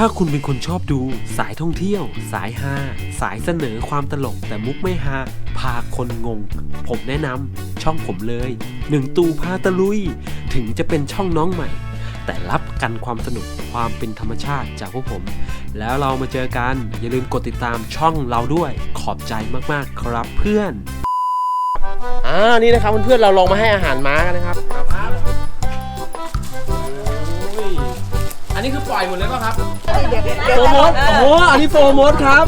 ถ้าคุณเป็นคนชอบดู สายท่องเที่ยว สายฮาสายเสนอความตลกแต่มุกไม่ฮาพาคนงง ผมแนะนำช่องผมเลยหนึ่งตูพาตะลุย ถึงจะเป็นช่องน้องใหม่ แต่รับกันความสนุกความเป็นธรรมชาติจากพวกผม แล้วเรามาเจอกัน อย่าลืมกดติดตามช่องเราด้วยขอบใจมากๆครับเพื่อน อ่า นี่นะครับเพื่อนๆเราลองมาให้อาหารม้ากันนะครับ นนี้คือปล่อยหมดเลยป่ะครับโฟร์มดโอ้โหอันนี้โฟร์มดครับ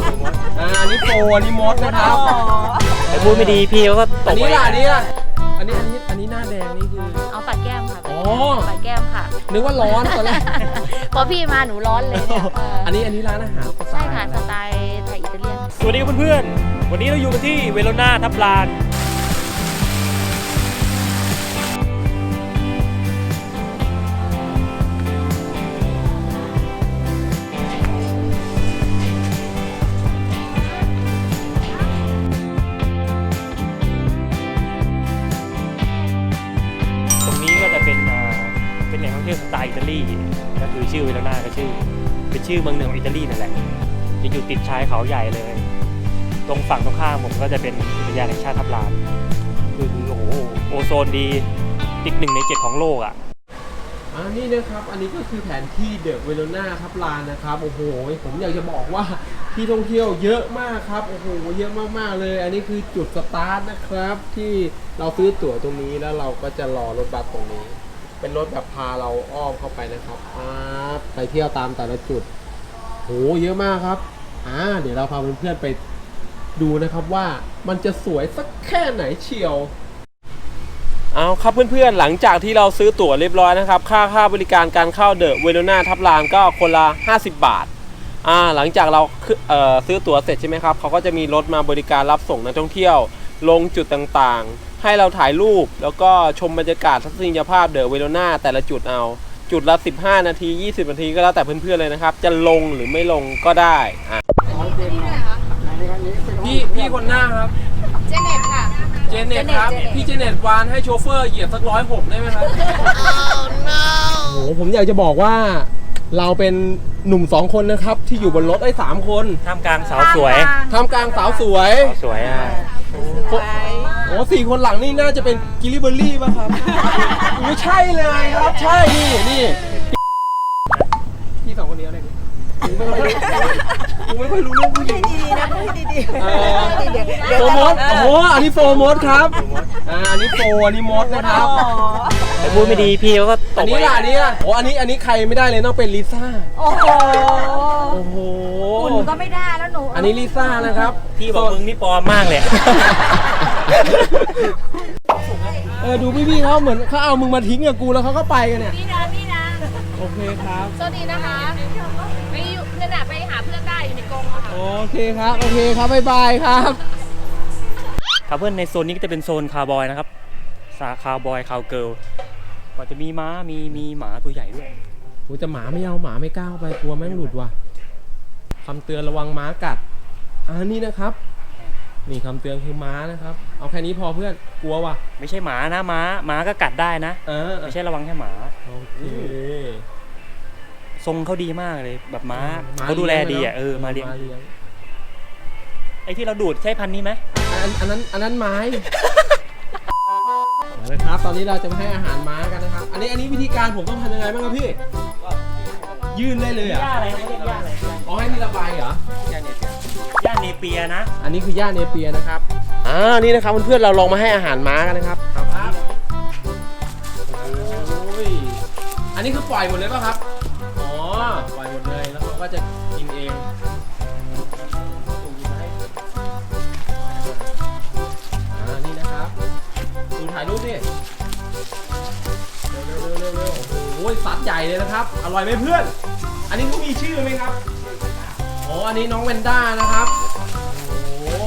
อ่าอันนี้โฟร์อันนี้มดนะครับแต่พูดไม่ดีพี่เขาก็ตอันกนี้ไว้ล่ะอันนี้ล่ะอันนี้อันนี้อันนี้หน้าแดงนี่คือ เอาปัดแก้มค่ะอ๋อ ปัดแก้มค่ะ นึกว่าร้อนตอนแรก พอพี่มาหนูร้อนเลยเนี่ยเอออันนี้อันนี้ร้านอาหารสไตใช่ล์ค่ะอไรสไตล์ไทยอิตาเลียน สวัสดีครับเพื่อนๆ วันนี้เราอยู่กันที่เวโรนาทับลาน ท่องเที่ยวสไตล์อิตาลีก็คือชื่อเวโรนาก็ชื่อ เป็นชื่อเมืองหนึ่งของอิตาลีนั่นแหละจะอยู่ติดชายเขาใหญ่เลย ตรงฝั่งตรงข้ามผมก็จะเป็นอุทยานแห่งชาติทับลานคือโอ้โหโอโซนดีติดหนึ่งในเจ็ดของโลกอะอันนี้นะครับ อันนี้ก็คือแผนที่เดอะเวโรนาทับลานนะครับ โอ้โห ผมอยากจะบอกว่าที่ท่องเที่ยวเยอะมากครับ โอ้โห เยอะมากๆเลย อันนี้คือจุดสตาร์ทนะครับ ที่เราซื้อตั๋วตรงนี้แล้วเราก็จะรอรถบัสตรงนี้ เป็นรถแบบพาเราอ้อมเข้าไปนะครับครับไปเที่ยวตามแต่ละจุดโหเยอะมากครับอ่าเดี๋ยวเราพาเพื่อนๆไปดูนะครับว่ามันจะสวยสักแค่ไหนเชียวเอาครับเพื่อนๆ หลังจากที่เราซื้อตั๋วเรียบร้อยนะครับ ค่าค่าบริการการเข้าเดอะเวโรนาทับลานก็คนละ 50 บาทอ่าหลังจากเราเอ่อซื้อตั๋วเสร็จใช่ไหมครับเขาก็จะมีรถมาบริการรับส่งนักท่องเที่ยวลงจุดต่างๆ ให้เราถ่ายรูป แล้วก็ชมบรรยากาศทัศนียภาพเดอะเวโรนาแต่ละจุดเอาจุดละ 15 นาที 20 นาทีก็แล้วแต่เพื่อนๆเลยนะครับ จะลงหรือไม่ลงก็ได้อะพี่พี่คนหน้าครับ เจเน็ตค่ะ เจเน็ตครับ พี่เจเน็ตวานให้โชเฟอร์เหยียบสักร้อยหกได้ไหมครับโอ้โหผมอยากจะบอกว่าเราเป็นหนุ่มสองคนนะครับ ที่อยู่บนรถไอ้สามคนท่ามกลางสาวสวยท่ามกลางสาวสวยสาวสวยอะ โอ้สี่คนหลังนี่น่าจะเป็นกิลลี่เบอร์รี่ป่ะครับโอ้ใช่เลยครับใช่นี่นี่พี่สองคนนี้อะไรเนี่ยกูไม่ค่อยรู้กูไม่ค่อยรู้เรื่องผู้หญิง ดีนะพูดดีๆเออเดี๋ยวเดี๋ยวโฟร์มดโอ้โหอันนี้โฟร์มดครับอ่าอันนี้โฟร์อันนี้มดนะครับ แต่พูดไม่ดีพี่เขาก็ตอันกนี้ไว้ล่ะอันนี้ล่ะโอ้อันนี้อันนี้ใครไม่ได้เลยต้องเป็นลิซ่าโอ้โหโอ้โหคุณก็ไม่ได้แล้วหนูอันนี้ลิซ่านะครับพี่บอกมึงนี่ปลอมมากเลย เออดูพี่ๆเขาเหมือนเขาเอามึงมาทิ้งกับกูแล้วเขาก็ไปกันเนี่ยพี่นะพี่นะโอเคครับสวัสดีนะคะไปอยู่นั่นน่ะไปหาเพื่อนได้อยู่ในกรงอะค่ะ โอเคครับ โอเคครับ บ๊ายบายครับ ครับเพื่อนในโซนนี้ก็จะเป็นโซนคาร์บอยนะครับสาคาร์บอยคาวเกิลก็จะมีม้ามีมีหมาตัวใหญ่ด้วย โอ้จะหมาไม่เอาหมาไม่กล้าเข้าไปกลัวแม่งหลุดว่ะคำเตือนระวังม้ากัด อ่านี่นะครับ นี่คำเตือนคือม้านะครับ เอาแค่นี้พอเพื่อน กลัวว่ะ ไม่ใช่หมานะม้าม้าก็กัดได้นะ เออไม่ใช่ระวังแค่หมา โอเค ทรงเขาดีมากเลยแบบม้าม้เขาดูแลดีอะเเออมาเลี้ยงเลี้ยงไอ้ที่เราดูดใช่พันธุ์นี้ไหมอันอันนั้นอันนั้นไม้เอาละครับ ตอนนี้เราจะมาให้อาหารม้ากันนะครับ อันนี้อันนี้วิธีการผมต้องทำยังไงบ้างครับพี่ ยื่นได้เลยเหรย่าอะอะไรเขาเรียกย่าอะไรอ๋อให้มีระบายเหรอย่า เนเปียนะ อันนี้คือย่าเนเปียนะครับ อ่า นี่นะครับเพื่อนๆเราลองมาให้อาหารม้ากันนะครับ ครับ โอ้ย อันนี้คือปล่อยหมดเลยป่ะครับ อ๋อ ปล่อยหมดเลย แล้วเขาก็จะกินเองอ่า นี่นะครับดูถ่ายรูปดิเร็วเร็วเร็วเร็วเร็วโอ้โหสัตว์ใหญ่เลยนะครับ อร่อยไหมเพื่อน อันนี้เขามีชื่อไหมครับ อ๋ออันนี้น้องเวนด้านะครับ โอ้โห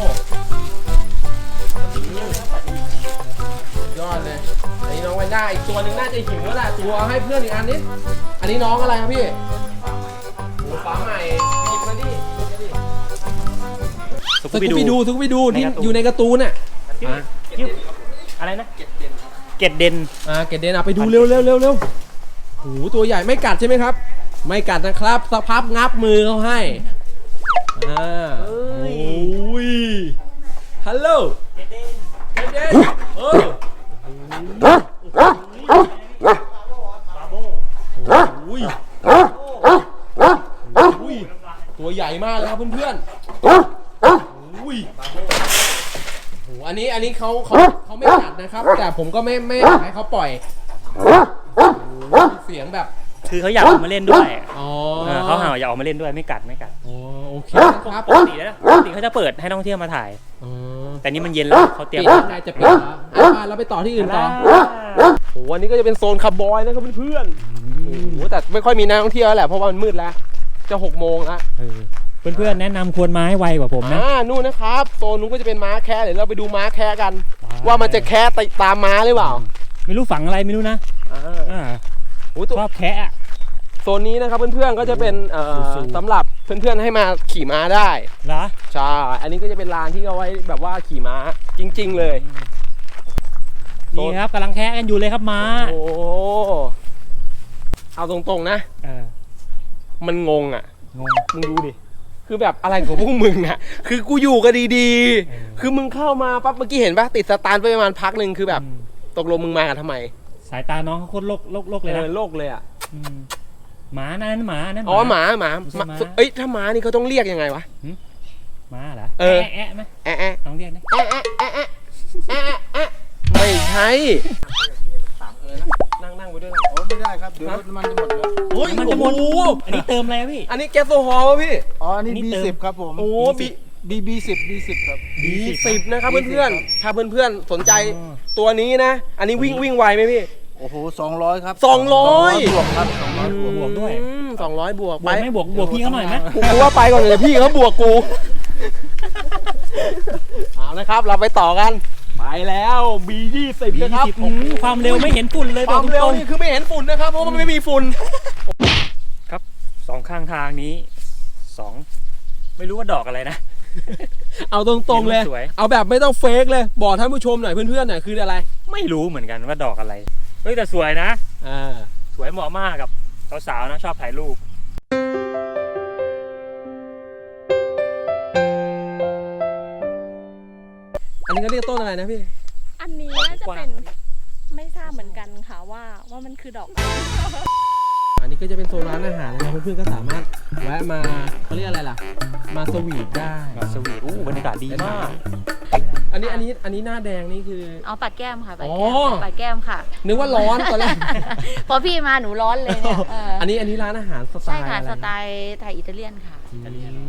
สุดยอดเลย อันนี้น้องเวนด้าอีกตัวหนึ่งน่าจะหิวแล้วแหละตัวเอาให้เพื่อนอีกอันนี้ อันนี้น้องอะไรครับพี่โอ้ฟ้าใหม่หยิบมาดิหยิบมาดิสสกูกูบิไปดูดูสกูไปดูที่ในการ์ตูนอยู่ในการ์ตูนน่ะชื่อชื่ออะไรนะ เกตเดนเกตเดน อ่า เกดเดนอะไปดูเร็วเร็วเร็วเร็วโอ้โหตัวใหญ่ไม่กัดใช่ไหมครับ ไม่กัดนะครับสักพับงับมือเขาให้ อ่าโอ้ยฮัลโหลเดนเดนเออโอ้ยโอ้ยตัวใหญ่มากเลยครับเพื่อนๆโอ้ยโหอันนี้อันนี้เขาเขาเขาไม่กัดนะครับ แต่ผมก็ไม่ไม่อยากให้เขาปล่อยโอ้โหเสียงแบบ คือเขาอยากออกมาเล่นด้วยอ๋อ เออเขาเห่าอยากออกมาเล่นด้วยไม่กัดไม่ กัดอ๋อโอเคครับปกติแล้วนะปกติเขาจะเปิดให้นักท่องเที่ยวมาถ่าย อ๋อแต่นี่มันเย็นแล้วเขาเตรีปิยมดนายจะปิดแล้วอะมาเราไปต่อที่อื่นต่อโอ้โหอันนี้ก็จะเป็นโซนคาร์บอยนะครับเพื่อนๆโอ้โหแต่ไม่ค่อยมีนักท่องเที่ยวแล้วแหละเพราะว่ามันมืดแล้ว จะหกโมงแล้ว เพื่อนๆแนะนำควรไม้ไวกว่าผมนะ อ่า นู่นนะครับ โซนนู้นก็จะเป็นม้าแคะเดี๋ยวเราไปดูม้าแคะกันว่ามันจะแคะติดตามม้าหรือเปล่า ไม่รู้ฝังอะไรไม่รู้นะอ่าอ่าโอ้โหตัวชอบแคะอะ โซนนี้นะครับเพื่อนๆก็จะเป็นเอ่อสูงๆ สำหรับเพื่อนๆให้มาขี่ม้าได้เหรอใช่อันนี้ก็จะเป็นลานที่เอาไว้แบบว่าขี่ม้าจริง ๆ เลยนี่ครับกำลังแคะกันอยู่เลยครับม้าโอ้โหเอาตรงๆนะ เออมันงงอะ งง มึงดูดิ คือแบบอะไรของพวกมึงอะ คือกูอยู่กันดีเออ ๆ คือมึงเข้ามาปั๊บเมื่อกี้เห็นปะติดสตาร์ทไปประมาณพักหนึ่งคือแบบ อืมตกลงมึงมากันทำไมสายตาน้องเขาโคตรโลกโลกโลกเอเลยนะอโลกเลยอะ ม หมานั่นหมานั่นอ๋อหมาหมาไม่ใช่หมาม้าเอ้ยถ้าหมานี่เขาต้องเรียกยังไงวะหมาเหรอเออแอะแอะไหมแอะแอะลองเรียกนะแอะแอะแอะแอะแอะแอะไม่ใช่นั่งนั่งไปด้วยกันโอ้ไม่ได้ครับเดี๋ยวรถมันจะหมดแล้วโอ้ยมันจะหมดโอ้โหอันนี้เติมอะไรอะพี่ อันนี้แก๊สโซฮอล์วะพี่ อ๋อ อันนี้นี่เติม B10 ครับผม โอ้บี B B10 B10 ครับบีสิบนะครับเพื่อนๆ ถ้าเพื่อนๆ สนใจอ๋อตัวนี้นะ อันนี้วิ่งวิ่งไวไหมพี่ โอ้โห200ครับสองร้อยบวกครับ200 บวกบวกด้วย สองร้อยบวกบไปวกไหม่บวกบวกพี่เขาหน่อยไหมกูกูว่าไปก่อนเลยพี่เขาบวกกู เอานะครับ เราไปต่อกัน ไปแล้วบียี่สิบนะครับอืมความเร็วไม่เห็นฝุ่นเลยคบอวากมตเร็วรงนี่คือไม่เห็นฝุ่นนะครับ เพราะมันไม่มีฝุ่นๆครับสองข้างทางนี้สองไม่รู้ว่าดอกอะไรนะเอาตรงๆเลยเห็นมันสวย เอาแบบไม่ต้องเฟกเลย บอกท่านผู้ชมหน่อยเพื่อนๆหน่อยคืออะไร ไม่รู้เหมือนกันว่าดอกอะไร เฮ้ยแต่สวยนะ อ่า สวยเหมาะมากกับ สาวๆนะชอบถ่ายรูปอันนี้ก็เรียกต้นอะไรนะพี่ อันนี้น่าจะเป็นไม่ทราบเหมือนกันค่ะว่าว่ามันคือดอก อันนี้ก็จะเป็นโซนร้านอาหารนะครับเพื่อนๆก็สามารถแวะมาเขาเรียกอะไรล่ะ มาสวีทได้ มาสวีทอู้บรรยากาศดีมาก อันนี้อันนี้อันนี้หน้าแดงนี่คือ เอาปัดแก้มค่ะปัดอ๋แก้อมปัดแก้มค่ะนึกว่าร้อนตอนแรก พอพี่มาหนูร้อนเลยเนี่ยเออออันนี้อันนี้ร้านอาหารสไตใช่ล์ค่ะอะไรสไตล์ไทยอิตาเลียนค่ะ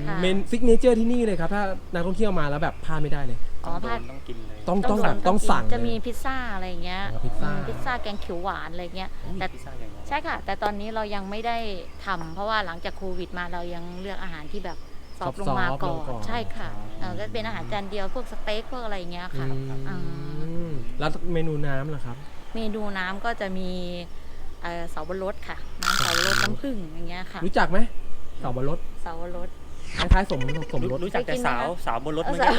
ค่ะ เมนซิกเนเจอร์ที่นี่เลยครับ ถ้านักท่องเที่ยวมาแล้วแบบพลาดไม่ได้เลย อ๋อพาดต้องกินเลยต้องต้องแบบต้องสั่งจะมีเลย พิซซ่าอะไรอย่างเงี้ยอ๋อพิซซ่า อืมพิซซ่าแกงเขียวหวานอะไรเงี้ยแต่พิซซ่าอย่างเงี้ยใช่ค่ะ แต่ตอนนี้เรายังไม่ได้ทำเพราะว่าหลังจากโควิดมาเรายังเลือกอาหารที่แบบ ซอฟต์ลงมาก่อซอฟต์ลงก่อนนใช่ค่ะเออก็เป็นอาหารจานเดียวพวกสเต็กพวกอะไรอย่างเงี้ยค่ะอือ่ามแล้วเมนูน้ำล่ะครับ เมนูน้ำก็จะมีเอ่อเสาวรสค่ะน้ำเสาวรสน้ำผึ้งอย่างเงี้ยค่ะรู้จักไหมเสาวรสเสาวรส คล้ายๆสมสมรสรู้จักแต่สาวสาวบนรถเออเมื่อกี้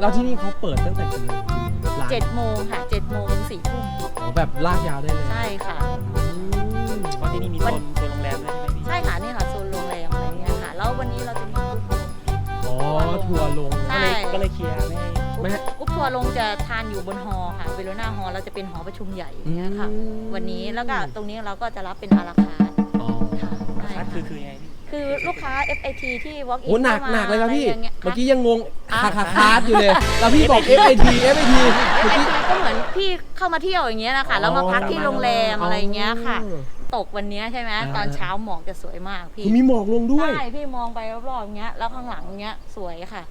แล้วที่นี่เขาเปิดตั้งแต่กี่โมงร้านเจ็ดโมงค่ะเจ็ดโมงถึงสี่ทุ่มอ๋อแบบลากยาวได้เลยใช่ค่ะ อืม เพราะที่นี่มีโซนโซนโรงแรมด้วยใช่ไหมพี่ ใช่ค่ะนี่ค่ะ แล้ววันนี้เราจะมีกรุ๊ป อ๋อทัวร์ลง ใช่ก็เลยเคลียร์ไม่ให้ไม่ให้ กรุ๊ปทัวร์ลงจะทานอยู่บนฮอค่ะเวโรนาฮอเราจะเป็นหอประชุมใหญ่อย่างเงี้ยค่ะ อืม วันนี้แล้วก็ตรงนี้เราก็จะรับเป็นอาราคาร์ทอ๋อ ค่ะได้คัดคือค่ะคือยังไงพี่ คือลูกค้า FIT ที่ walk in โอ้หนักข้ามาหนักเลยครับพี่ อะไอย่างงี้ย เมื่อกี้ยังงงอะคาคาคาร์ดอยู่เลย แล้วพี่บอก FIT FIT เมื่อกี้ FIT ก็เหมือนพี่เข้ามาเที่ยวอย่างเงี้ยนะคะแล้วมาพักที่โรงแรมอะไรอย่างเงี้ยค่ะ อ๋อ ตกวันเนี้ยใช่ไหมอ่าตอนเช้าหมอกจะสวยมากพี่คือมีหมอกลงด้วยใช่พี่มองไปรอบๆอย่างเงี้ยแล้วข้างหลังอย่างเงี้ยสวยค่ะ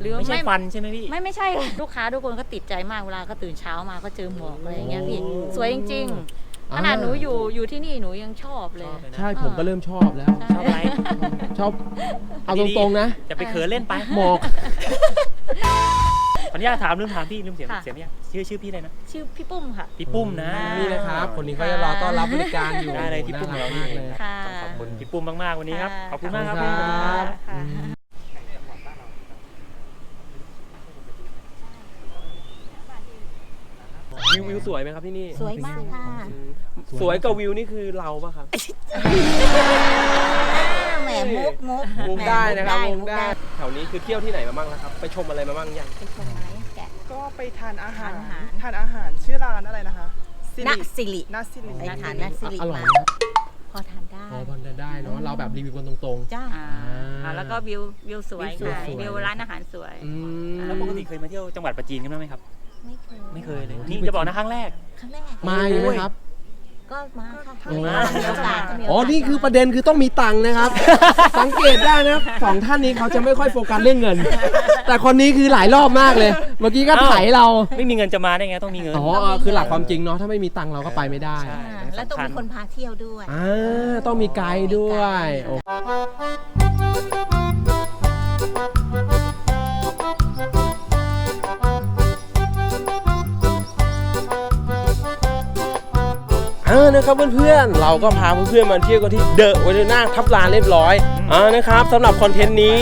หรือไม่ใช่ไม่ฟันใช่ไหมพี่ไม่ไม่ใช่ลูกค้าทุกคนก็ติดใจมากเวลาเขาตื่นเช้ามาก็เจอหมอกอะไรอย่างเงี้ยพี่โอ้สวยจริงอ่าๆขนาดหนูอยู่อยู่ที่นี่หนูยังชอบเลยชอบเลยนะใช่ผมก็เริ่มชอบแล้วชอบอะไรชอบเอาตรงๆนะจะไปเขินเล่นไปหมอกข ออนุญาตถามลืมถามพี่ลืมเสียงค่ะ เสียงยังชื่อชื่อพี่อะไรนะ ชื่อพี่ปุ้มค่ะ พี่ปุ้มนะอ่านี่นะครับ คนนี้เขาจะรอต้อนรับบริการอยู่ได้เลยที่ปุ้มน่าเรารักนี่มากเลย ค่ะต้องขอบคุณพี่ปุ้มมากๆวันนี้ครับ ขอบคุณมากครับขอบพี่ คุณครับ ค่ะนวิววิวสวยไหมครับที่นี่ สวยมากค่ะอืมสวยกับวิวนี่คือเราปะครับแห มมุกมุกมุกได้นะครับแหมมุกได้ แถวนี้คือเที่ยวที่ไหนมาบ้างแล้วครับ ไปชมอะไรมาบ้างยังไปชมไหมแกะ ก็ไปทานอาหาร ทานอาหารทานอาหารชื่อร้านอะไรนะคะซินัริสิรินาซิริไปทานนัสิริอร่อยมาไหมครับพอทานได้พอพอได้เนาะเราแบบรีวิวกันตรงจ้าอ่าอ่าอ่าแล้วก็วิววิวสวยวิวสวยค่ะสวยวิวร้านอาหารสวยๆอืมแล้วปกติเคยมาเที่ยวจังหวัดปัจจีนกันบ้างไหมครับ ไม่เคยไม่เคยเลยนี่จะบอกนะครั้งแรกครั้งแรกมาอยู่ไหมครับ ก็มาค่ะโอ้มีโอกาสก็มีโกาส อ๋อ นี่คือประเด็นคือต้องมีตังค์นะครับ สังเกตได้นะสองท่านนี้เขาจะไม่ค่อยโฟกัสเรื่องเงิน แต่คนนี้คือหลายรอบมากเลย เมื่อกี้ก็อ้าวไถเรา ไม่มีเงินจะมาได้ไงต้องมีเงิน อ๋อเออคือหลักความจริงเนาะ ถ้าไม่มีตังค์เราก็ไปไม่ได้ ใช่ อ่าแล้วต้องมีคนพาเที่ยวด้วย อ่า ต้องมีไกด์ด้วยโอ้ นะครับเพื่อนๆ เราก็พาเพื่อนๆมาเที่ยวกันที่เดอะว l ลน่าทับลานเรียบร้อยอ่านะครับสำหรับคอนเทนต์นี้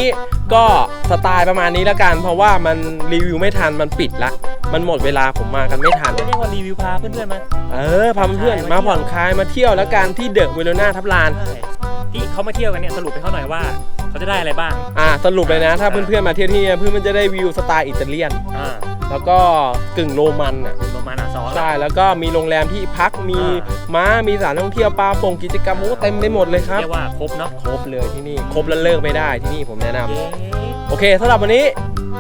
ก็สไตล์ประมาณนี้แล้วกัน เพราะว่ามันรีวิวไม่ทันมันปิดละ มันหมดเวลาผมมากันไม่ทัน เรียกว่ารีวิวพาเพื่อนๆมาเออพาเพื่อนๆมาผ่อนคลายมาเที่ยวแล้วกันที่เดอะเวโรนาทับลานใช่ที่เขามาเที่ยวกันเนี่ยสรุปให้เขาหน่อยว่าเขาจะได้อะไรบ้าง อ่าสรุปเลยนะ ถ้าเพื่อนๆมาเที่ยวที่นี่เพื่อนมันจะได้วิวสไตล์อิตาเลียนอ่า แล้วก็กึ่งโรมันอะประมาณอะสองใช่แล้วก็มีโรงแรมที่พักมีม้ามีสถานท่องเที่ยวปลาโป่งกิจกรรมโอ้เต็มไปหมดเลยครับ เรียกว่าครบเนาะครบเลยที่นี่ครบแล้วเลิกไม่ได้ที่นี่ผมแนะนำเย้โอเคสำหรับวันนี้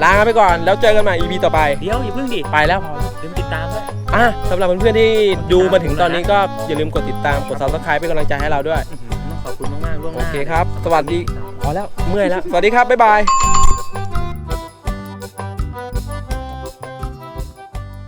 ลากันไปก่อนแล้วเจอกันใหม่ EP ต่อไป เดี๋ยวอย่าเพิ่งดิไปแล้วพอ ลืมติดตามด้วย อะสำหรับเพื่อนๆที่ดูมาถึงตอนนี้ก็อย่าลืมกดติดตามกด subscribe เป็นกำลังใจให้เราด้วย อื้อหือต้องขอบคุณมากๆล่วงหโอน้า เคครับ สวัสดี พอแล้ว เมื่อยแล้ว สวัสดีครับ บ๊ายบาย